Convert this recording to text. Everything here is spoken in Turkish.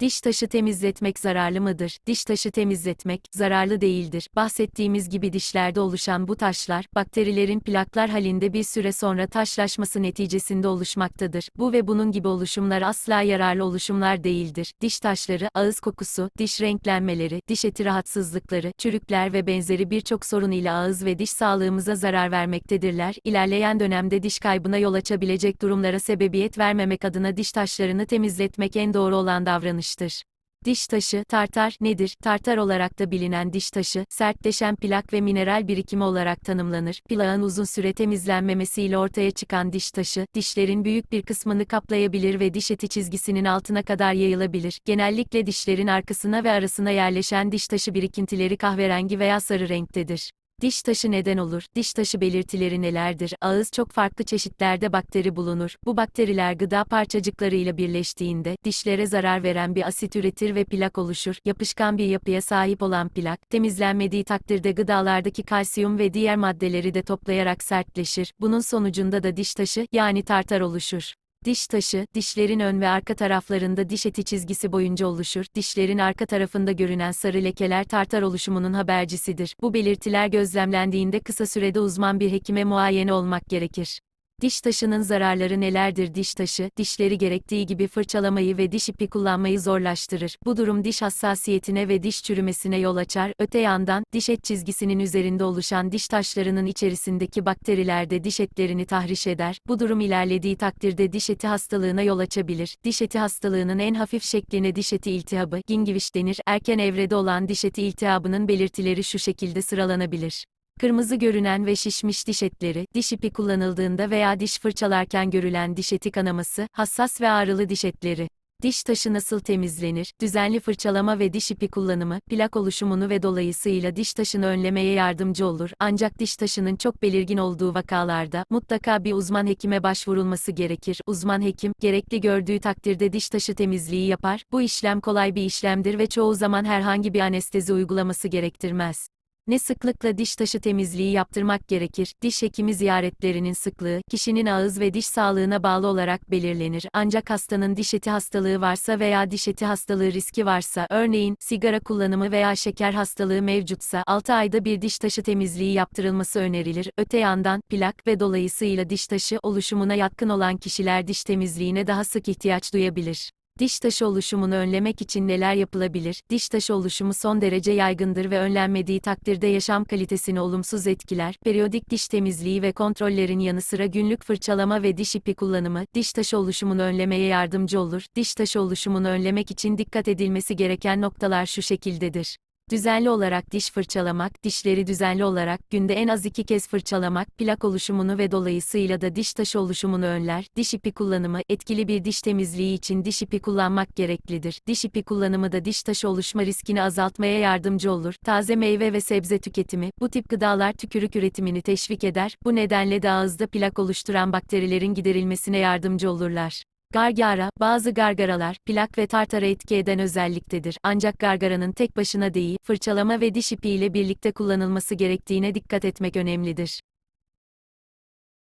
Diş taşı temizletmek zararlı mıdır? Diş taşı temizletmek zararlı değildir. Bahsettiğimiz gibi dişlerde oluşan bu taşlar, bakterilerin plaklar halinde bir süre sonra taşlaşması neticesinde oluşmaktadır. Bu ve bunun gibi oluşumlar asla yararlı oluşumlar değildir. Diş taşları, ağız kokusu, diş renklenmeleri, diş eti rahatsızlıkları, çürükler ve benzeri birçok sorun ile ağız ve diş sağlığımıza zarar vermektedirler. İlerleyen dönemde diş kaybına yol açabilecek durumlara sebebiyet vermemek adına diş taşlarını temizletmek en doğru olan davranıştır. Diş taşı, tartar, nedir? Tartar olarak da bilinen diş taşı, sertleşen plak ve mineral birikimi olarak tanımlanır. Plağın uzun süre temizlenmemesiyle ortaya çıkan diş taşı, dişlerin büyük bir kısmını kaplayabilir ve diş eti çizgisinin altına kadar yayılabilir. Genellikle dişlerin arkasına ve arasına yerleşen diş taşı birikintileri kahverengi veya sarı renktedir. Diş taşı neden olur? Diş taşı belirtileri nelerdir? Ağız çok farklı çeşitlerde bakteri bulunur. Bu bakteriler gıda parçacıklarıyla birleştiğinde dişlere zarar veren bir asit üretir ve plak oluşur. Yapışkan bir yapıya sahip olan plak, temizlenmediği takdirde gıdalardaki kalsiyum ve diğer maddeleri de toplayarak sertleşir. Bunun sonucunda da diş taşı yani tartar oluşur. Diş taşı, dişlerin ön ve arka taraflarında diş eti çizgisi boyunca oluşur. Dişlerin arka tarafında görünen sarı lekeler tartar oluşumunun habercisidir. Bu belirtiler gözlemlendiğinde kısa sürede uzman bir hekime muayene olmak gerekir. Diş taşının zararları nelerdir? Diş taşı, dişleri gerektiği gibi fırçalamayı ve diş ipi kullanmayı zorlaştırır. Bu durum diş hassasiyetine ve diş çürümesine yol açar. Öte yandan, diş et çizgisinin üzerinde oluşan diş taşlarının içerisindeki bakteriler de diş etlerini tahriş eder. Bu durum ilerlediği takdirde diş eti hastalığına yol açabilir. Diş eti hastalığının en hafif şekline diş eti iltihabı, gingiviş denir. Erken evrede olan diş eti iltihabının belirtileri şu şekilde sıralanabilir. Kırmızı görünen ve şişmiş diş etleri, diş ipi kullanıldığında veya diş fırçalarken görülen diş eti kanaması, hassas ve ağrılı diş etleri. Diş taşı nasıl temizlenir? Düzenli fırçalama ve diş ipi kullanımı, plak oluşumunu ve dolayısıyla diş taşını önlemeye yardımcı olur. Ancak diş taşının çok belirgin olduğu vakalarda, mutlaka bir uzman hekime başvurulması gerekir. Uzman hekim, gerekli gördüğü takdirde diş taşı temizliği yapar. Bu işlem kolay bir işlemdir ve çoğu zaman herhangi bir anestezi uygulaması gerektirmez. Ne sıklıkla diş taşı temizliği yaptırmak gerekir? Diş hekimi ziyaretlerinin sıklığı, kişinin ağız ve diş sağlığına bağlı olarak belirlenir. Ancak hastanın diş eti hastalığı varsa veya diş eti hastalığı riski varsa, örneğin, sigara kullanımı veya şeker hastalığı mevcutsa, 6 ayda bir diş taşı temizliği yaptırılması önerilir. Öte yandan, plak ve dolayısıyla diş taşı oluşumuna yatkın olan kişiler diş temizliğine daha sık ihtiyaç duyabilir. Diş taşı oluşumunu önlemek için neler yapılabilir? Diş taşı oluşumu son derece yaygındır ve önlenmediği takdirde yaşam kalitesini olumsuz etkiler. Periyodik diş temizliği ve kontrollerin yanı sıra günlük fırçalama ve diş ipi kullanımı, diş taşı oluşumunu önlemeye yardımcı olur. Diş taşı oluşumunu önlemek için dikkat edilmesi gereken noktalar şu şekildedir. Düzenli olarak diş fırçalamak, dişleri düzenli olarak günde en az iki kez fırçalamak, plak oluşumunu ve dolayısıyla da diş taşı oluşumunu önler. Diş ipi kullanımı, etkili bir diş temizliği için diş ipi kullanmak gereklidir. Diş ipi kullanımı da diş taşı oluşma riskini azaltmaya yardımcı olur. Taze meyve ve sebze tüketimi, bu tip gıdalar tükürük üretimini teşvik eder. Bu nedenle de ağızda plak oluşturan bakterilerin giderilmesine yardımcı olurlar. Gargara, bazı gargaralar, plak ve tartara etki eden özelliktedir. Ancak gargaranın tek başına değil, fırçalama ve diş ipi ile birlikte kullanılması gerektiğine dikkat etmek önemlidir.